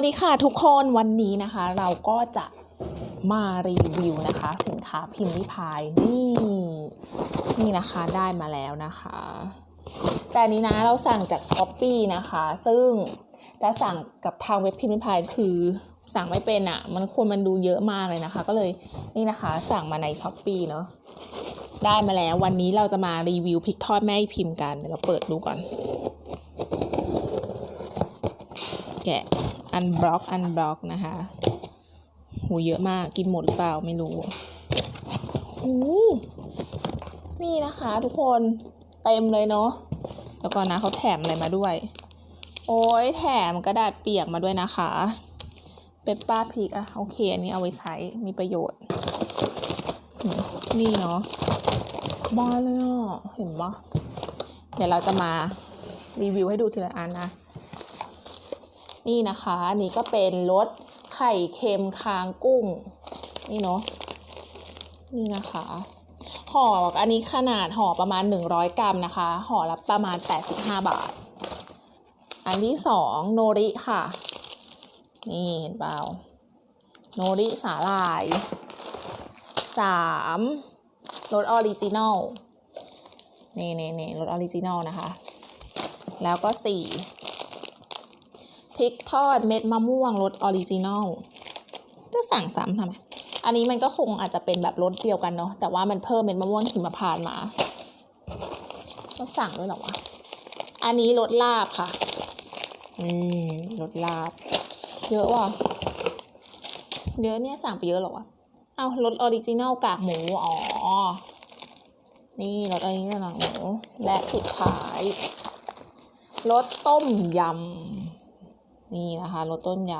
วัสดีค่ะทุกคนวันนี้นะคะ เราก็จะมารีวิวนะคะ สินค้าพิมพ์ริพายนี่นี่นะคะได้มาแล้วนะคะ แต่นี้นะเราสั่งจากช้อปปีนะคะ ซึ่งจะสั่งกับทางเว็บพิมพ์ริพายคือสั่งไม่เป็นอะ่ะ มันควรมันดูเยอะมากเลยนะคะ ก็เลยนี่นะคะ สั่งมาในช้อปปีเนาะได้มาแล้ววันนี้เราจะมารีวิวพริกทอดแม่พิมพ์กันเดี๋ยวเราเปิดดูก่อนแกะ อันบล็อกอันบล็อกนะคะหูเยอะมากกินหมดหรือเปล่าไม่รู้หูนี่นะคะ ทุกคนเต็มเลยเนาะแล้วก็นะเขาแถมอะไรมาด้วย โอ้ยแถมกระดาษเปียกมาด้วยนะคะเปปป้าพริกอะโอเคอันนี้เอาไว้ใช้มีประโยชน์ นี่เนาะบ้าเลยอะเห็นปะเดี๋ยวเราจะมารีวิวให้ดูทีละอันนะ นี่นะคะอันนี่ก็เป็นรสไข่เค็มคางกุ้ง นี่เนาะนี่นะคะห่ออันนี้ขนาดห่อประมาณ 100 กรัมนะคะห่อละประมาณ 85 บาท อันที่สองโนริค่ะ นี่เห็นเปล่าโนริสาหร่ายสามรสออริจินอลนี่นี่นี่รสออริจินอลนะคะ แล้วก็สี่ พริกทอดเม็ดมะม่วงรสออริจินอลจะสั่งซ้ำทำไมอันนี้มันก็คงอาจจะเป็นแบบรสเดียวกันเนาะแต่ว่ามันเพิ่มเม็ดมะม่วงหิมพานต์มาก็สั่งด้วยหรอวะอันนี้รสลาบค่ะ อืมรสลาบ เยอะว่ะเยอะเนี่ยสั่งไปเยอะหรอวะเอารสออริจินอลกากหมู อ๋อ นี่รสออริจินอลกากหมู และสุดท้ายรสต้มยำ นี่นะคะรสต้นย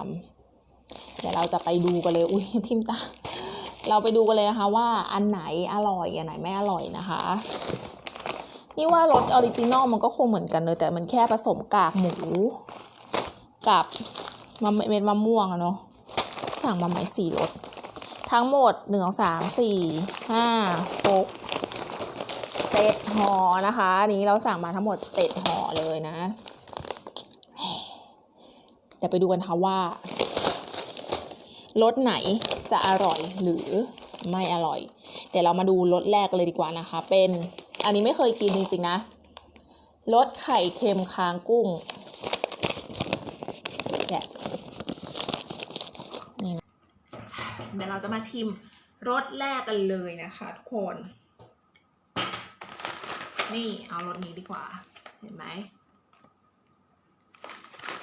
ำเดี๋ยวเราจะไปดูกันเลยอุ้ยทิมตาเราไปดูกันเลยนะคะ ว่าอันไหนอร่อยอันไหนไม่อร่อยนะคะ นี่ว่ารสออริจินอลมันก็คงเหมือนกันเลยแต่มันแค่ผสมกากหมู กับมะเม็ดมะม่วงอะเนาะสั่งมาไหมสี่รสทั้งหมดหนึ่งสองสามสี่ห้าหกเจ็ดห่อนะคะนนี้เราสั่งมาทั้งหมดเจ็ดห่อเลยนะ เดี๋ยวไปดูกันค่ะว่ารสไหนจะอร่อยหรือไม่อร่อยเดี๋ยวเรามาดูรสแรกเลยดีกว่านะคะ เป็นอันนี้ไม่เคยกินจริงๆนะรสไข่เค็มค้างกุ้งเนี่ยนี่เดี๋ยวเราจะมาชิมรสแรกกันเลยนะคะทุกคน นี่เอารสนี้ดีกว่า เห็นไหม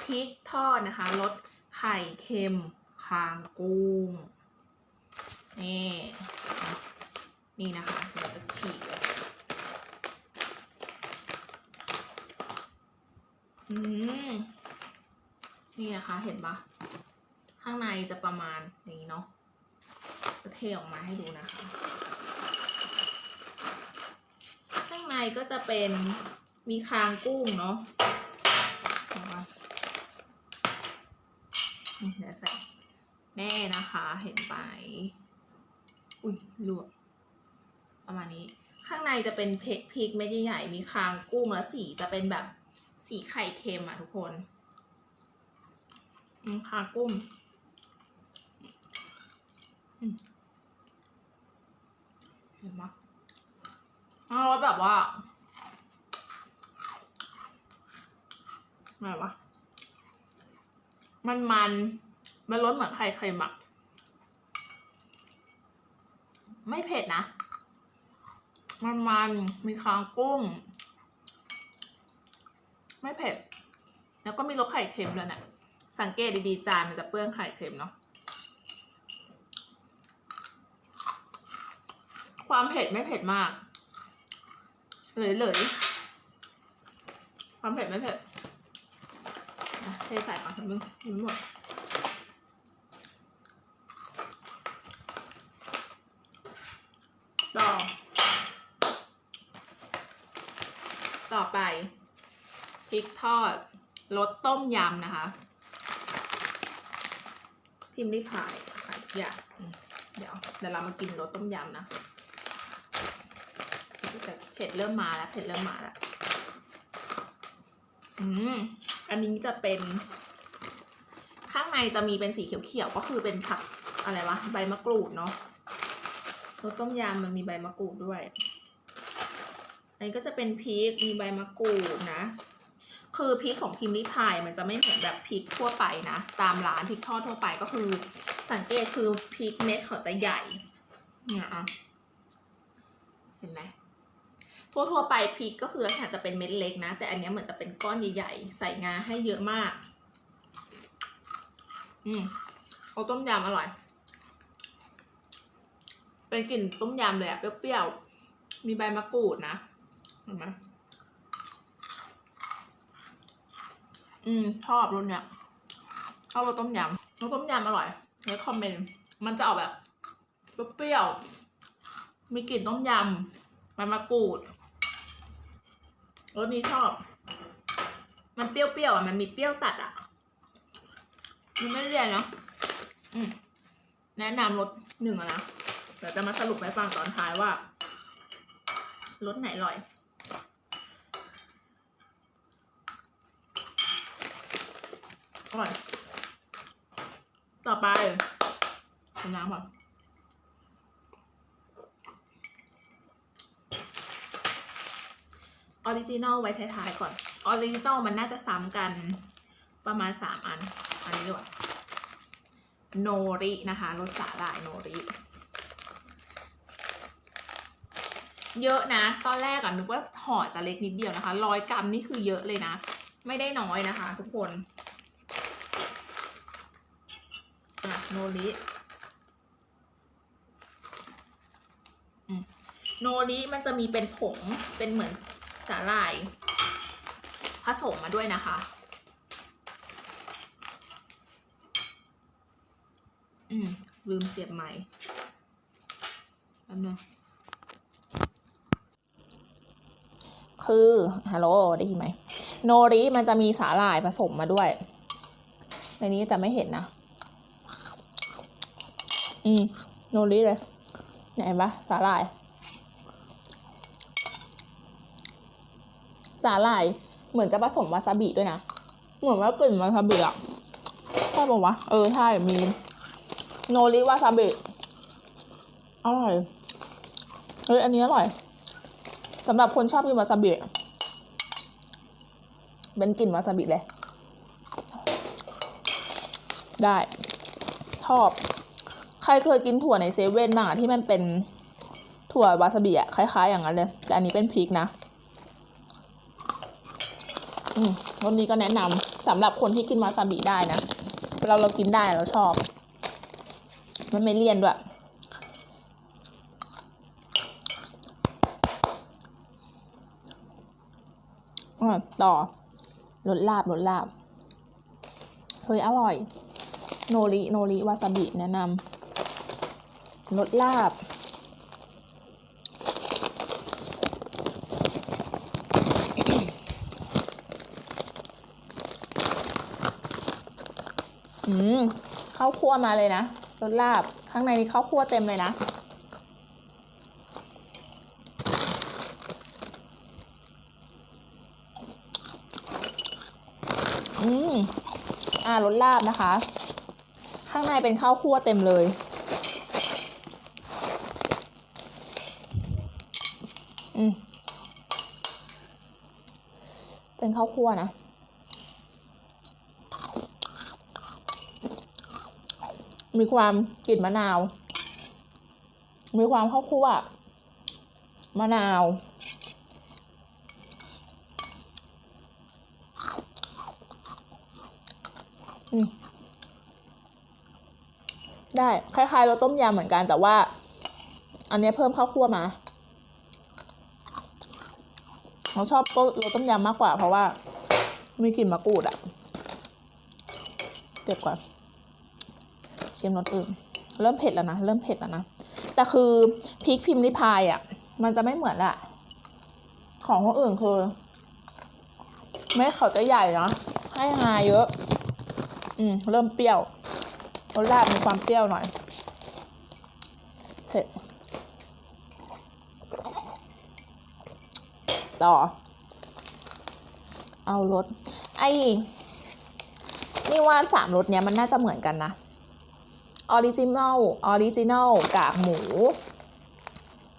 พริกทอดนะคะรสไข่เค็มคางกุ้ง นี่ นี่นะคะเราจะฉีกอืมนี่นะคะเห็นปะข้างในจะประมาณอย่างนี้เนาะจะเทออกมาให้ดูนะคะ ข้างในก็จะเป็นมีคางกุ้งเนาะ นี่ เดี๋ยวใส่แน่นะคะ เห็นไปอุ้ยลวกประมาณนี้ ข้างในจะเป็นเพพริกเม็ดใหญ่มีคางกุ้งแล้วสีจะเป็นแบบสีไข่เค็มอะทุกคนอืมคางกุ้งเห็นปะอ้าวแบบว่าอะไรวะ มันมันมันรสเหมือนไข่เค็มอะไม่เผ็ดนะ มันมันมีคางกุ้ง ไม่เผ็ด แล้วก็มีรสไข่เค็มด้วยเนะี่ยสังเกตดีๆจานมันจะเปื้อนไข่เค็มเนาะความเผ็ดไม่เผ็ดมากเลยๆ ความเผ็ดไม่เผ็ด เทใส่ก่อนเถอะมึงมึงหมดต่อ ต่อไปพริกทอดรสต้มยำนะคะ พิมพ์ได้ขายขายทุกอย่างเดี๋ยวเดี๋ยวเรามากินรสต้มยำนะแต่เผ็ดเริ่มมาแล้วเผ็ดเริ่มมาแล้ว อืม อันนี้จะเป็น ข้างในจะมีเป็นสีเขียวๆก็คือเป็นผักอะไรวะใบมะกรูดเนาะรสต้มยำมันมีใบมะกรูดด้วย อันนี้ก็จะเป็นพริกมีใบมะกรูดนะ คือพริกของพิมพ์ริพายมันจะไม่เหมือนแบบพริกทั่วไปนะ ตามร้านพริกทอดทั่วไปก็คือ สังเกตคือพริกเม็ดเขาจะใหญ่เนี่ยอะเห็นไหม ทั่วทั่วๆไปพริกก็คือลักษณะจะเป็นเม็ดเล็กนะ แต่อันเนี้ยเหมือนจะเป็นก้อนใหญ่ๆ ใส่งาให้เยอะมาก อืมเอาต้มยำอร่อย เป็นกลิ่นต้มยำเลยอะเปรี้ยวๆ มีใบมะกรูดนะเห็นไหมอืมชอบรุ่นเนี้ยชอบรสต้มยำรสต้มยำอร่อยแล้วคอมเมนต์ มันจะออกแบบเปรี้ยวๆมีกลิ่นต้มยำใบมะกรูด รสนี้ชอบ มันเปรี้ยวๆอะ มันมีเปรี้ยวตัดอะ มันไม่เลี่ยนเนาะอืมแนะนำรสหนึ่งอะนะ เดี๋ยวจะมาสรุปให้ฟังตอนท้ายว่ารสไหนอร่อยอร่อย ต่อไปนน้ำก่อน ออริจินอลไว้ท้ายๆก่อน ออริจินอลมันน่าจะซ้ำกันประมาณสามอัน อันนี้ดีกว่าโนรินะคะรสสาหร่ายโนริ เยอะนะ ตอนแรกอะนึกว่าห่อจะเล็กนิดเดียวนะคะร้อยกรัมนี่คือเยอะเลยนะ ไม่ได้น้อยนะคะทุกคนอะโนริโนริมันจะมีเป็นผงเป็นเหมือน สาหร่ายผสมมาด้วยนะคะ อืม ลืมเสียบไม้แป๊บนึงคือฮัลโหลได้ยินไหม โนริมันจะมีสาหร่ายผสมมาด้วย ในนี้แต่ไม่เห็นนะ อืม โนริเลย ไหนเห็นปะสาหร่าย สาหร่าย เหมือนจะผสมวาซาบิด้วยนะ เหมือนว่ากลิ่นวาซาบิอะใช่ปะวะ เออ ใช่ มี โนริวาซาบิ อร่อย เฮ้ย อันนี้อร่อย สำหรับคนชอบกินวาซาบิ เป็นกลิ่นวาซาบิเลย ได้ ชอบ ใครเคยกินถั่วในเซเว่นบ้างอะที่มันเป็นถั่ววาซาบิอะคล้าย ๆ อย่างนั้นเลย แต่อันนี้เป็นพริกนะ อืมรสนี้ก็แนะนำสำหรับคนที่กินวาซาบิได้นะเราเรากินได้เราชอบ มันไม่เลี่ยนด้วยต่อรสลาบรสลาบ เฮ้ย อร่อย โนริ โนริ วาซาบิ แนะนำรสลาบ อืมข้าวคั่วมาเลยนะรสลาบข้างในนี้ข้าวคั่วเต็มเลยนะ อืมอ่ารสลาบนะคะ ข้างในเป็นข้าวคั่วเต็มเลยอืมเป็นข้าวคั่วนะ มีความกลิ่นมะนาว มีความข้าวคั่วมะนาว ได้ คล้ายๆรสต้มยำเหมือนกันแต่ว่า อันนี้เพิ่มข้าวคั่วมาเราชอบรสต้มยำมากกว่าเพราะว่า มีกลิ่นมะกรูดอะเก็บก่อน ชิมรสอื่น เริ่มเผ็ดแล้วนะ เริ่มเผ็ดแล้วนะ แต่คือพริกพิมพ์ริพายอะมันจะไม่เหมือนอะของคนอื่นคือเม็ดเขาจะใหญ่นะให้งาเยอะ อืม เริ่มเปรี้ยวรสลาบมีความเปรี้ยวหน่อย เผ็ด ต่อ เอารสไอ้นี่ว่าสามรสเนี้ยมันน่าจะเหมือนกันนะ ออริจินอลออริจินอลกากหมู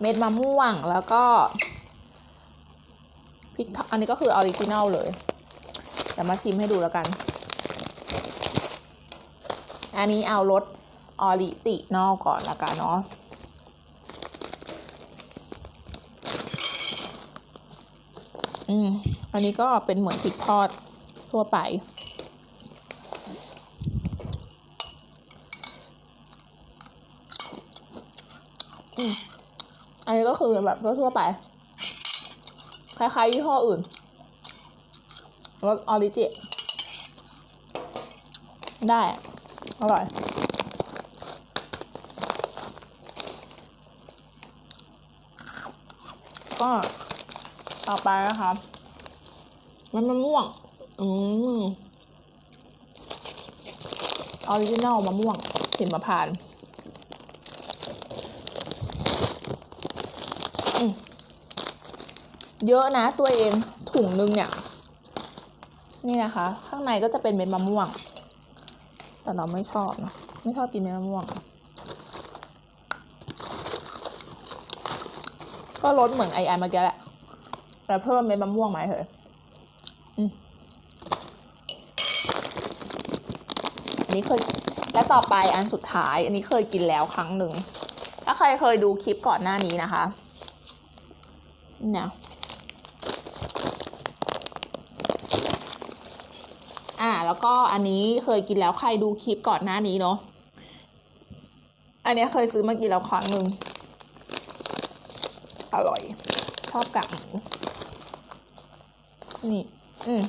เม็ดมะม่วงแล้วก็พริกทอดอันนี้ก็คือออริจินอลเลยเดี๋ยวมาชิมให้ดูแล้วกัน อันนี้เอารสออริจินอลก่อนละกันเนาะอืม อันนี้ก็เป็นเหมือนพริกทอดทั่วไป อืม อั นนี้ก็คือแบบทั่วๆไป คล้ายๆยี่ห้ออื่นรสออริจิได้ อร่อย ก็ต่อไปนะคะมันมะม่วง อืมออริจินอลมะม่วงหิมะพานต์อืม เยอะนะตัวเองถุงนึงเนี่ย นี่นะคะ ข้างในก็จะเป็นเม็ดมะม่วง แต่เราไม่ชอบเนะไม่ชอบกินเม็ดมะม่วง ก็รสเหมือนไอไอเมื่อกี้แหละแต่เพิ่มเม็ดมะม่วงมาให้เถอะอืมอันนี้เคยและต่อไปอันสุดท้าย อันนี้เคยกินแล้วครั้งหนึ่ง ถ้าใครเคยดูคลิปก่อนหน้านี้นะคะเนี่ย อ่า แล้วก็อันนี้เคยกินแล้วใครดูคลิปก่อนหน้านี้เนาะอันนี้เคยซื้อมากินแล้วครั้งหนึ่งอร่อย ชอบกากหมูนี่ อืม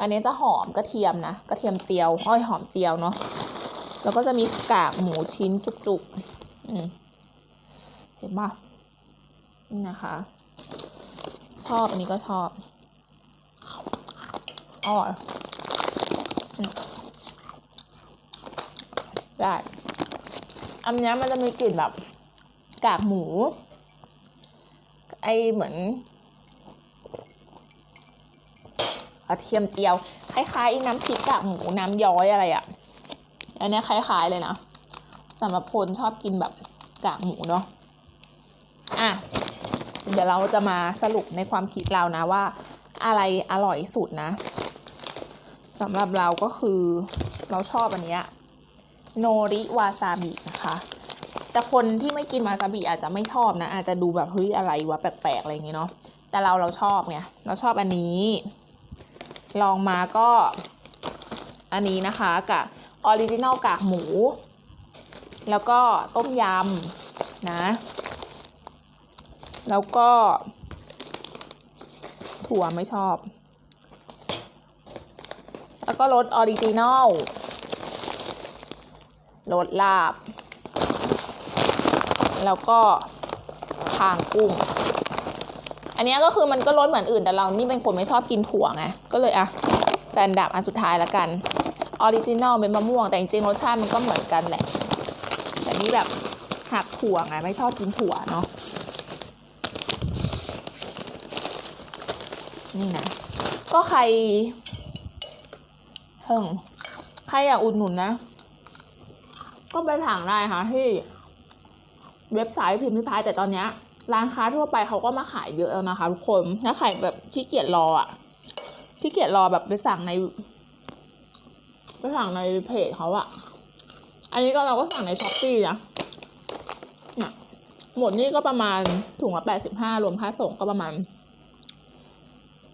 อันนี้จะหอมกระเทียมนะกระเทียมเจียวอ้อยหอมเจียวเนาะแล้วก็จะมีกากหมูชิ้นจุกๆอืมเห็นปะนี่นะคะ ชอบอันนี้ก็ชอบอร่อย ได้อันนี้มันจะมีกลิ่นแบบกากหมู ไอเหมือนกระเทียมเจียว คล้ายๆ น้ำพริกกากหมูน้ำย้อยอะไรอะ่ะ อันนี้คล้าย ๆ เลยนะสำหรับคนชอบกินแบบกากหมูเนาะ อะ เดี๋ยวเราจะมาสรุปในความคิดเรานะว่า อะไรอร่อยสุดนะ สำหรับเราก็คือเราชอบอันเนี้ยโนริวาซาบินะคะ แต่คนที่ไม่กินวาซาบิอาจจะไม่ชอบนะ อาจจะดูแบบเฮ้ยอะไรวะแปลกๆอะไรอย่างเงี้ยเนาะแต่เราเราชอบไงเราชอบอันนี้ ลองมาก็อันนี้นะคะกับออริจินัลกากหมู แล้วก็ต้มยำนะ แล้วก็ ถั่วไม่ชอบ แล้วก็รสออริจินัลรสลาบ แล้วก็คางกุ้ง อันนี้ก็คือมันก็รสเหมือนอื่นแต่เรานี่เป็นคนไม่ชอบกินถั่วไงก็เลยอะจันดับอันสุดท้ายแล้วกันออริจินัลเป็นมะม่วง แต่จริงๆรสชาติมันก็เหมือนกันแหละ แต่นี่แบบหักถั่วไงไม่ชอบกินถั่วเนาะนี่นะก็ใคร เฮิงใครอยากอุดหนุนนะ ก็ไปถางได้ค่ะที่เว็บไซต์พิมพ์ริพายแต่ตอนนี้ร้านค้าทั่วไปเขาก็มาขายเยอะแล้วนะคะทุกคนถ้าใครแบบขี้เกียจรออะขี้เกียจรอแบบไปสั่งในไปสั่งในเพจเขาอะอันนี้ก็เราก็สั่งในช้อปปี้นะเนี่ยหมดนี่ก็ประมาณถุงละแปดสิบห้ารวมค่าส่งก็ประมาณ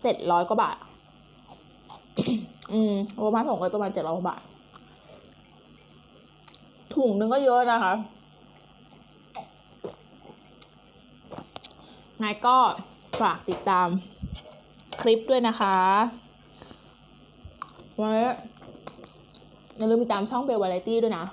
เจ็ดร้อยกว่าบาท อืมระมค่าสองก็ประมาณเจ็ดร้อยบาท ถุงนึงก็เยอะนะคะนายก็ฝากติดตามคลิปด้วยนะคะไว้อย่าลืมติดตามช่องเบลวาไรตี้ด้วยนะ